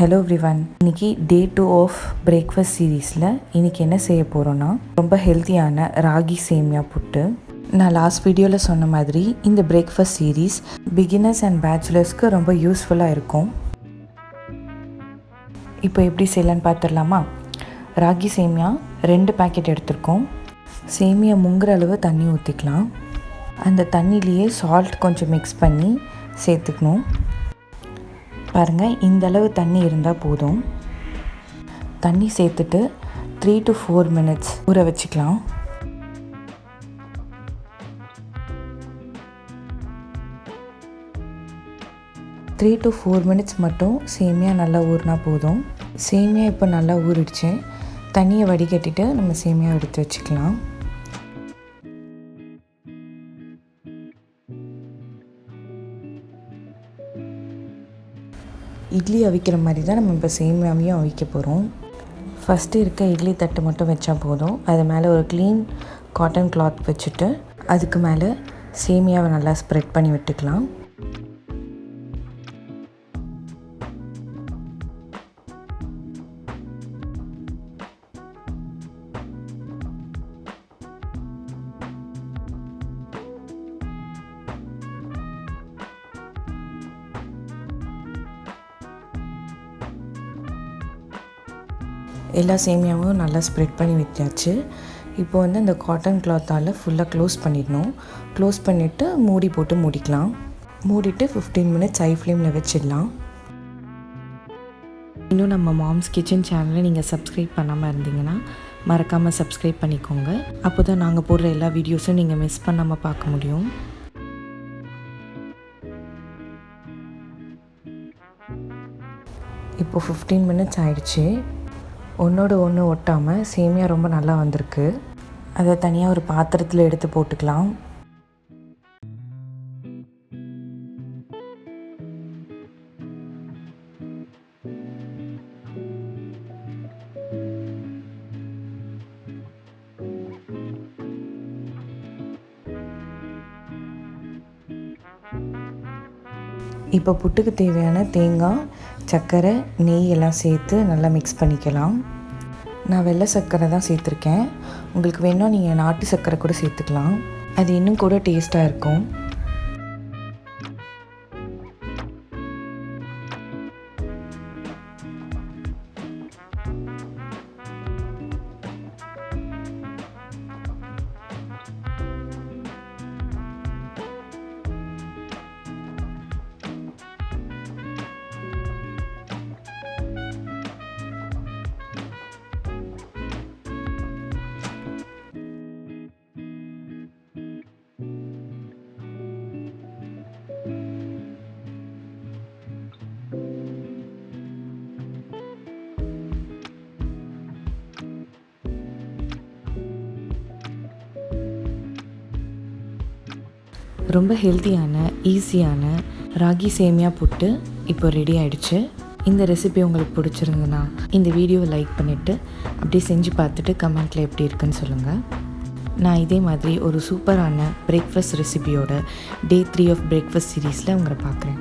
Hello everyone இன்னைக்கு டே two of breakfast சீரீஸில் இன்னைக்கு என்ன செய்ய போகிறோன்னா ரொம்ப ஹெல்த்தியான ராகி சேமியா புட்டு. நான் லாஸ்ட் வீடியோவில் சொன்ன மாதிரி இந்த பிரேக்ஃபாஸ்ட் சீரீஸ் பிகினர்ஸ் அண்ட் பேச்சுலர்ஸ்க்கு ரொம்ப யூஸ்ஃபுல்லாக இருக்கும். இப்போ எப்படி செய்யலான்னு பார்த்துடலாமா ராகி சேமியா ரெண்டு பேக்கெட் எடுத்திருக்கோம். சேமியா முங்குற அளவு தண்ணி ஊற்றிக்கலாம் அந்த தண்ணியிலேயே சால்ட் கொஞ்சம் மிக்ஸ் பண்ணி சேர்த்துக்கணும். பாருங்கள் இந்த அளவு தண்ணி இருந்தால் போதும். தண்ணி சேர்த்துட்டு த்ரீ டு ஃபோர் மினிட்ஸ் ஊற வச்சுக்கலாம். த்ரீ டு ஃபோர் மினிட்ஸ் மட்டும் சேமியா நல்லா ஊறினா போதும். சேமியா இப்போ நல்லா ஊறிடுச்சு. தண்ணியை வடிகட்டிட்டு நம்ம சேமியா எடுத்து வச்சுக்கலாம். இட்லி அவிக்கிற மாதிரி தான் நம்ம இப்போ சேமியாவையும் அவிக்க போகிறோம். ஃபஸ்ட்டு இருக்க இட்லி தட்டு மட்டும் வச்சா போதும். அது மேலே ஒரு க்ளீன் காட்டன் கிளாத் வச்சுட்டு அதுக்கு மேலே சேமியாவை நல்லா ஸ்ப்ரெட் பண்ணி விட்டுக்கலாம். எல்லா சேமியாவும் நல்லா ஸ்ப்ரெட் பண்ணி விற்றாச்சு இப்போ வந்து அந்த காட்டன் கிளாத்தால் ஃபுல்லாக க்ளோஸ் பண்ணிடணும். க்ளோஸ் பண்ணிவிட்டு மூடி போட்டு மூடிக்கலாம். மூடிட்டு ஃபிஃப்டீன் மினிட்ஸ் ஹை ஃப்ளேமில் வச்சிடலாம். இன்னும் நம்ம மாம்ஸ் கிச்சன் சேனலை நீங்கள் சப்ஸ்கிரைப் பண்ணாமல் இருந்தீங்கன்னா மறக்காமல் சப்ஸ்கிரைப் பண்ணிக்கோங்க. அப்போ தான் நாங்கள் போடுற எல்லா வீடியோஸும் நீங்கள் மிஸ் பண்ணாமல் பார்க்க முடியும். இப்போ ஃபிஃப்டீன் மினிட்ஸ் ஆயிடுச்சு. ஒன்றோடு ஒன்று ஒட்டாமல் சேமியா ரொம்ப நல்லா வந்திருக்கு. அதை தனியாக ஒரு பாத்திரத்தில் எடுத்து போட்டுக்கலாம். இப்போ புட்டுக்கு தேவையான தேங்காய் சர்க்கரை நெய் எல்லாம் சேர்த்து நல்லா மிக்ஸ் பண்ணிக்கலாம். நான் வெள்ளை சர்க்கரை தான் சேர்த்துருக்கேன். உங்களுக்கு வேணும் நீங்கள் நாட்டு சர்க்கரை கூட சேர்த்துக்கலாம். அது இன்னும் கூட டேஸ்ட்டாக இருக்கும். ரொம்ப ஹெல்த்தியான ஈஸியான ராகி சேமியா புட்டு இப்போ ரெடி ஆயிடுச்சு. இந்த ரெசிபி உங்களுக்கு பிடிச்சிருந்ததுன்னா இந்த வீடியோவை லைக் பண்ணிவிட்டு அப்படியே செஞ்சு பார்த்துட்டு கமெண்ட்டில் எப்படி இருக்குன்னு சொல்லுங்கள் நான் இதே மாதிரி ஒரு சூப்பரான பிரேக்ஃபாஸ்ட் ரெசிபியோட டே த்ரீ ஆஃப் பிரேக்ஃபாஸ்ட் சீரீஸில் உங்களை பார்க்குறேன்.